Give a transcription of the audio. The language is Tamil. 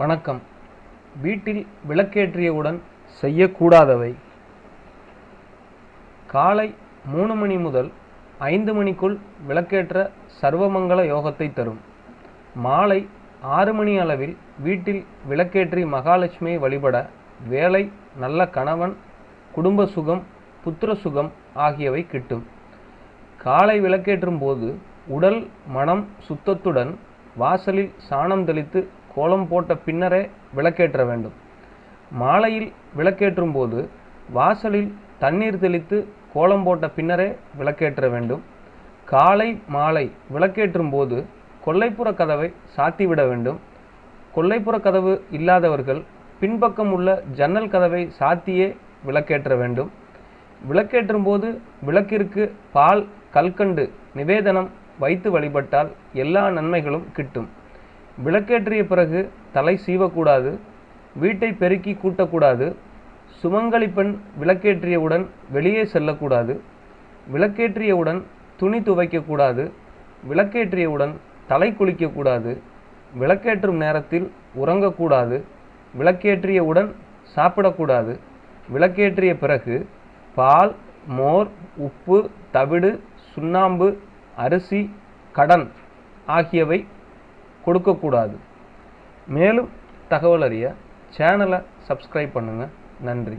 வணக்கம். வீட்டில் விளக்கேற்றியவுடன் செய்யக்கூடாதவை. காலை மூணு மணி முதல் ஐந்து மணிக்குள் விளக்கேற்ற சர்வமங்கள யோகத்தை தரும். மாலை ஆறு மணி அளவில் வீட்டில் விளக்கேற்றி மகாலட்சுமியை வழிபட வேலை நல்ல கணவன் குடும்ப சுகம் புத்திர சுகம் ஆகியவை கிட்டும். காலை விளக்கேற்றும் போது உடல் மனம் சுத்தத்துடன் வாசலில் சாணம் தெளித்து கோலம் போட்ட பின்னரே விளக்கேற்ற வேண்டும். மாலையில் விளக்கேற்றும் போது வாசலில் தண்ணீர் தெளித்து கோலம் போட்ட பின்னரே விளக்கேற்ற வேண்டும். காலை மாலை விளக்கேற்றும் போது கொல்லைப்புற கதவை சாத்திவிட வேண்டும். கொல்லைப்புற கதவு இல்லாதவர்கள் பின்பக்கம் உள்ள ஜன்னல் கதவை சாத்தியே விளக்கேற்ற வேண்டும். விளக்கேற்றும் போது விளக்கிற்கு பால் கல்கண்டு நிவேதனம் வைத்து வழிபட்டால் எல்லா நன்மைகளும் கிட்டும். விளக்கேற்றிய பிறகு தலை சீவக்கூடாது வீட்டை பெருக்கி கூட்டக்கூடாது சுமங்கலி பெண் விளக்கேற்றியவுடன் வெளியே செல்லக்கூடாது விளக்கேற்றியவுடன் துணி துவைக்கக்கூடாது விளக்கேற்றியவுடன் தலை குளிக்கக்கூடாது விளக்கேற்றும் நேரத்தில் உறங்கக்கூடாது விளக்கேற்றியவுடன் சாப்பிடக்கூடாது. விளக்கேற்றிய பிறகு பால் மோர் உப்பு தவிடு சுண்ணாம்பு அரிசி கடன் ஆகியவை கொடுக்கக்கூடாது. மேலும் தகவல் அறிய சேனலை சப்ஸ்கிரைப் பண்ணுங்கள் நன்றி.